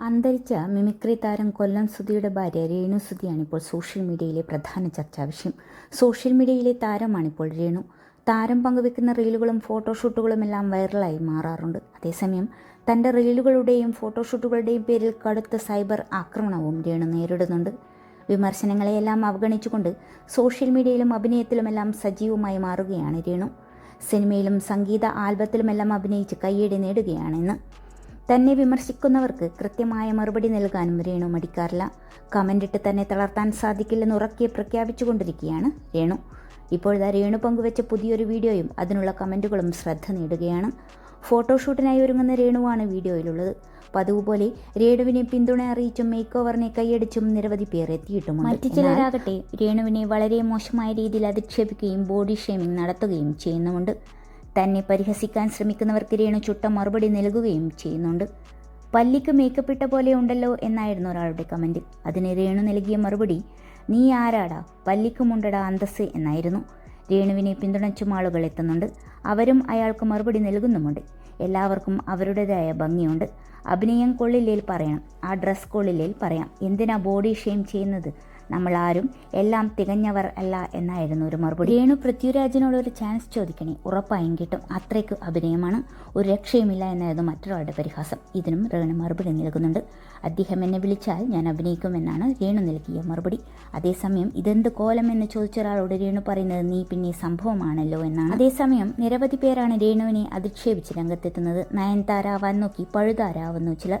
അന്തരിച്ച മിമിക്രി താരം കൊല്ലം സുധിയുടെ ഭാര്യ രേണു സുധിയാണ് ഇപ്പോൾ സോഷ്യൽ മീഡിയയിലെ പ്രധാന ചർച്ചാ വിഷയം. സോഷ്യൽ മീഡിയയിലെ താരമാണിപ്പോൾ രേണു. താരം പങ്കുവെക്കുന്ന റീലുകളും ഫോട്ടോഷൂട്ടുകളും എല്ലാം വൈറലായി മാറാറുണ്ട്. അതേസമയം തന്റെ റീലുകളുടെയും ഫോട്ടോഷൂട്ടുകളുടെയും പേരിൽ കടുത്ത സൈബർ ആക്രമണവും രേണു നേരിടുന്നുണ്ട്. വിമർശനങ്ങളെയെല്ലാം അവഗണിച്ചുകൊണ്ട് സോഷ്യൽ മീഡിയയിലും അഭിനയത്തിലുമെല്ലാം സജീവമായി മാറുകയാണ് രേണു. സിനിമയിലും സംഗീത ആൽബത്തിലുമെല്ലാം അഭിനയിച്ച് കയ്യടി നേടുകയാണെന്ന് തന്നെ വിമർശിക്കുന്നവർക്ക് കൃത്യമായ മറുപടി നൽകാനും രേണു മടിക്കാറില്ല. കമന്റിട്ട് തന്നെ തളർത്താൻ സാധിക്കില്ലെന്ന് ഉറക്കെ പ്രഖ്യാപിച്ചുകൊണ്ടിരിക്കുകയാണ് രേണു. ഇപ്പോഴത്തെ രേണു പങ്കുവെച്ച പുതിയൊരു വീഡിയോയും അതിനുള്ള കമന്റുകളും ശ്രദ്ധ നേടുകയാണ്. ഫോട്ടോഷൂട്ടിനായി ഒരുങ്ങുന്ന രേണുവാണ് വീഡിയോയിലുള്ളത്. പതിവ് പോലെ രേണുവിനെ പിന്തുണ അറിയിച്ചും മേക്ക് ഓവറിനെ കൈയടിച്ചും നിരവധി പേർ എത്തിയിട്ടുമുണ്ട്. മറ്റു ചിലരാകട്ടെ രേണുവിനെ വളരെ മോശമായ രീതിയിൽ അധിക്ഷേപിക്കുകയും ബോഡി ഷേമിംഗ് നടത്തുകയും ചെയ്യുന്നുമുണ്ട്. തന്നെ പരിഹസിക്കാൻ ശ്രമിക്കുന്നവർക്ക് രേണു ചുട്ട മറുപടി നൽകുകയും ചെയ്യുന്നുണ്ട്. പല്ലിക്ക് മേക്കപ്പ് ഇട്ട പോലെ ഉണ്ടല്ലോ എന്നായിരുന്നു ഒരാളുടെ കമന്റ് അതിന് രേണു നൽകിയ മറുപടി നീ ആരാടാ? പല്ലിക്കുമുണ്ടടാ അന്തസ് എന്നായിരുന്നു. രേണുവിനെ പിന്തുണച്ചും ആളുകൾ എത്തുന്നുണ്ട്. അവരും അയാൾക്ക് മറുപടി നൽകുന്നുമുണ്ട്. എല്ലാവർക്കും അവരുടേതായ ഭംഗിയുണ്ട്. അഭിനയം കൊള്ളില്ലേൽ പറയണം ആ ഡ്രസ് കൊള്ളില്ലേൽ പറയാം. എന്തിനാ ബോഡി ഷെയിം ചെയ്യുന്നത്? നമ്മൾ ആരും എല്ലാം തികഞ്ഞവർ അല്ല എന്നായിരുന്നു ഒരു മറുപടി. രേണു പൃഥ്വിരാജിനോട് ഒരു ചാൻസ് ചോദിക്കണേ. ഉറപ്പായും കിട്ടും. അത്രയ്ക്ക് അഭിനയമാണ്. ഒരു രക്ഷയുമില്ല എന്നായിരുന്നു മറ്റൊരാളുടെ പരിഹാസം. ഇതിനും രേണു മറുപടി നൽകുന്നുണ്ട്. അദ്ദേഹം എന്നെ വിളിച്ചാൽ ഞാൻ അഭിനയിക്കുമെന്നാണ് രേണു നൽകിയ മറുപടി. അതേസമയം ഇതെന്ത് കോലം എന്ന് ചോദിച്ച ഒരാളോട് രേണു പറയുന്നത് നീ പിന്നെ സംഭവമാണല്ലോ എന്നാണ്. അതേസമയം നിരവധി പേരാണ് രേണുവിനെ അധിക്ഷേപിച്ച് രംഗത്തെത്തുന്നത്. നയൻതാരാവാൻ നോക്കി പഴുതാരാവുന്നു ചിലർ.